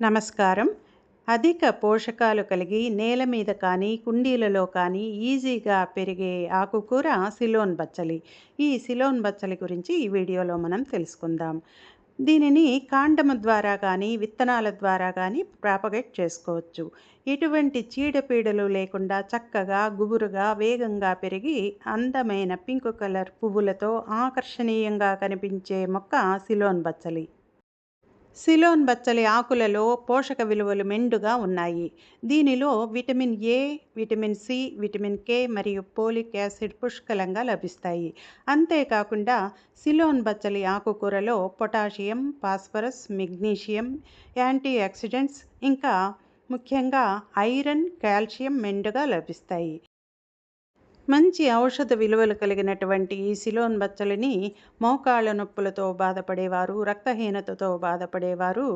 నమస్కారం. అధిక పోషకాలు కలిగి నేల మీద కానీ కుండీలలో కానీ ఈజీగా పెరిగే ఆకుకూర సిలోన్ బచ్చలి. ఈ సిలోన్ బచ్చలి గురించి ఈ వీడియోలో మనం తెలుసుకుందాం. దీనిని కాండము ద్వారా కానీ విత్తనాల ద్వారా కానీ ప్రాపగేట్ చేసుకోవచ్చు. ఎటువంటి చీడపీడలు లేకుండా చక్కగా గుబురుగా వేగంగా పెరిగి అందమైన పింక్ కలర్ పువ్వులతో ఆకర్షణీయంగా కనిపించే మొక్క సిలోన్ బచ్చలి. సిలోన్ బచ్చలి ఆకులలో పోషక విలువలు మెండుగా ఉన్నాయి. దీనిలో vitamin A vitamin C vitamin K మరియు పోలిక్ యాసిడ్ పుష్కలంగా లభిస్తాయి. అంతేకాకుండా సిలోన్ బచ్చలి ఆకుకూరలో potassium phosphorus magnesium antioxidants ఇంకా ముఖ్యంగా ఐరన్ కాల్షియం మెండుగా లభిస్తాయి. మంచి ఔషధ విలువలు కలిగినటువంటి ఈ సిలోన్ బచ్చలిని మోకాళ్ళ నొప్పులతో బాధపడేవారు రక్తహీనతతో బాధపడేవారు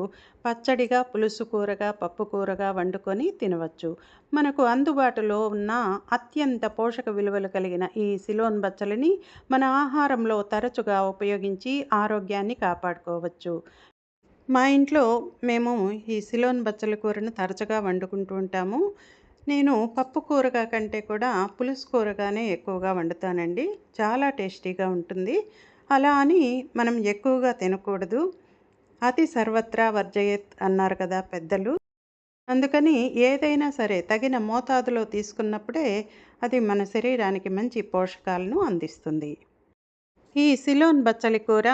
పచ్చడిగా పులుసు కూరగా పప్పు కూరగా వండుకొని తినవచ్చు. మనకు అందుబాటులో ఉన్న అత్యంత పోషక విలువలు కలిగిన ఈ సిలోన్ బచ్చలిని మన ఆహారంలో తరచుగా ఉపయోగించి ఆరోగ్యాన్ని కాపాడుకోవచ్చు. మా ఇంట్లో మేము ఈ సిలోన్ బచ్చల కూరను తరచుగా వండుకుంటూ ఉంటాము. నేను పప్పు కూరగా కంటే కూడా పులుసు కూరగానే ఎక్కువగా వండుతానండి. చాలా టేస్టీగా ఉంటుంది. అలా అని మనం ఎక్కువగా తినకూడదు. అతి సర్వత్రా వర్జయత్ అన్నారు కదా పెద్దలు. అందుకని ఏదైనా సరే తగిన మోతాదులో తీసుకున్నప్పుడే అది మన శరీరానికి మంచి పోషకాలను అందిస్తుంది. ఈ సిలోన్ బచ్చలి కూర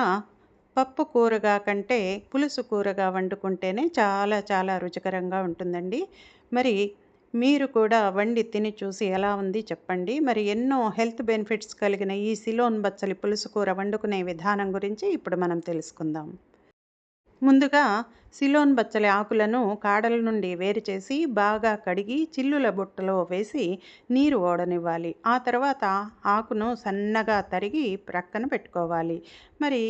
పప్పు కూరగా కంటే పులుసు కూరగా వండుకుంటేనే చాలా చాలా రుచికరంగా ఉంటుందండి. మరి మీరు కూడా వండి తిని చూసి ఎలా ఉంది చెప్పండి. మరి ఎన్నో హెల్త్ బెనిఫిట్స్ కలిగిన ఈ సిలోన్ బచ్చలి పులుసు కూర వండుకునే విధానం గురించి ఇప్పుడు మనం తెలుసుకుందాం. ముందుగా సిలోన్ బచ్చలి ఆకులను కాడల నుండి వేరు చేసి బాగా కడిగి చిల్లుల బుట్టలో వేసి నీరు ఓడనివ్వాలి. ఆ తర్వాత ఆకును సన్నగా తరిగి ప్రక్కన పెట్టుకోవాలి. మరి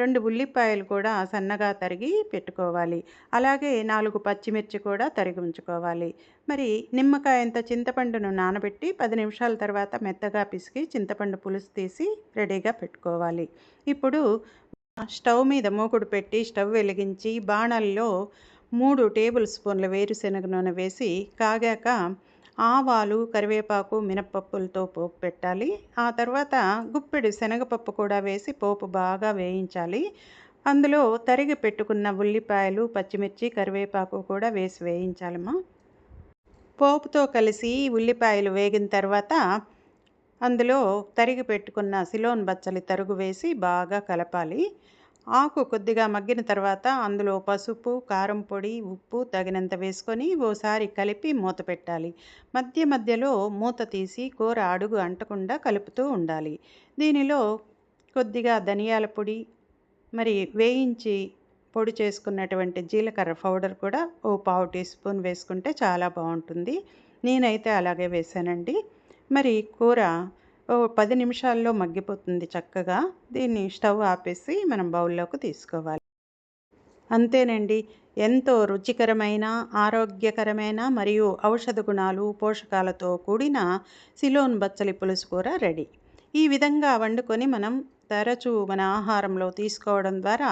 రెండు ఉల్లిపాయలు కూడా సన్నగా తరిగి పెట్టుకోవాలి. అలాగే నాలుగు పచ్చిమిర్చి కూడా తరిగి ఉంచుకోవాలి. మరి నిమ్మకాయంత చింతపండును నానబెట్టి పది నిమిషాల తర్వాత మెత్తగా పిసికి చింతపండు పులుసు తీసి రెడీగా పెట్టుకోవాలి. ఇప్పుడు స్టవ్ మీద మూకుడు పెట్టి స్టవ్ వెలిగించి బాణల్లో మూడు టేబుల్ స్పూన్ల వేరుశెనగ నూనె వేసి కాగాక ఆవాలు కరివేపాకు మినప్పప్పులతో పోపు పెట్టాలి. ఆ తర్వాత గుప్పెడు శనగపప్పు కూడా వేసి పోపు బాగా వేయించాలి. అందులో తరిగి పెట్టుకున్న ఉల్లిపాయలు పచ్చిమిర్చి కరివేపాకు కూడా వేసి వేయించాలమ్మా. పోపుతో కలిసి ఉల్లిపాయలు వేగిన తర్వాత అందులో తరిగి పెట్టుకున్న సిలోన్ బచ్చలి తరుగు వేసి బాగా కలపాలి. ఆకు కొద్దిగా మగ్గిన తర్వాత అందులో పసుపు కారం పొడి ఉప్పు తగినంత వేసుకొని ఓసారి కలిపి మూత పెట్టాలి. మధ్య మధ్యలో మూత తీసి కూర అడుగు అంటకుండా కలుపుతూ ఉండాలి. దీనిలో కొద్దిగా ధనియాల పొడి మరి వేయించి పొడి చేసుకున్నటువంటి జీలకర్ర పౌడర్ కూడా ఓ పావు టీ స్పూన్ వేసుకుంటే చాలా బాగుంటుంది. నేనైతే అలాగే వేసానండి మరి కూర పది నిమిషాల్లో మగ్గిపోతుంది చక్కగా. దీన్ని స్టవ్ ఆపేసి మనం బౌల్లోకి తీసుకోవాలి. అంతేనండి. ఎంతో రుచికరమైన ఆరోగ్యకరమైన మరియు ఔషధ గుణాలు పోషకాలతో కూడిన సిలోన్ బచ్చలి పులుసు కూర రెడీ. ఈ విధంగా వండుకొని మనం తరచూ మన ఆహారంలో తీసుకోవడం ద్వారా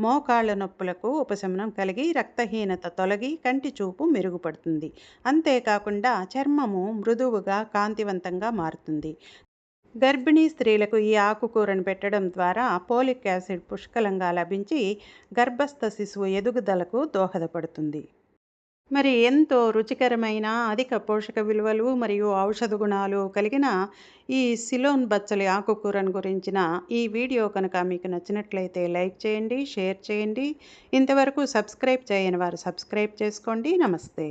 మోకాళ్ళ నొప్పులకు ఉపశమనం కలిగి రక్తహీనత తొలగి కంటి చూపు మెరుగుపడుతుంది. అంతేకాకుండా చర్మము మృదువుగా కాంతివంతంగా మారుతుంది. గర్భిణీ స్త్రీలకు ఈ ఆకుకూరను పెట్టడం ద్వారా పోలిక్ యాసిడ్ పుష్కలంగా లభించి గర్భస్థ శిశువు ఎదుగుదలకు దోహదపడుతుంది. మరి ఎంతో రుచికరమైన అధిక పోషక విలువలు మరియు ఔషధ గుణాలు కలిగిన ఈ సిలోన్ బచ్చలి ఆకుకూరను గురించిన ఈ వీడియో కనుక మీకు నచ్చినట్లయితే లైక్ చేయండి షేర్ చేయండి. ఇంతవరకు సబ్స్క్రైబ్ చేయని వారు సబ్స్క్రైబ్ చేసుకోండి. నమస్తే.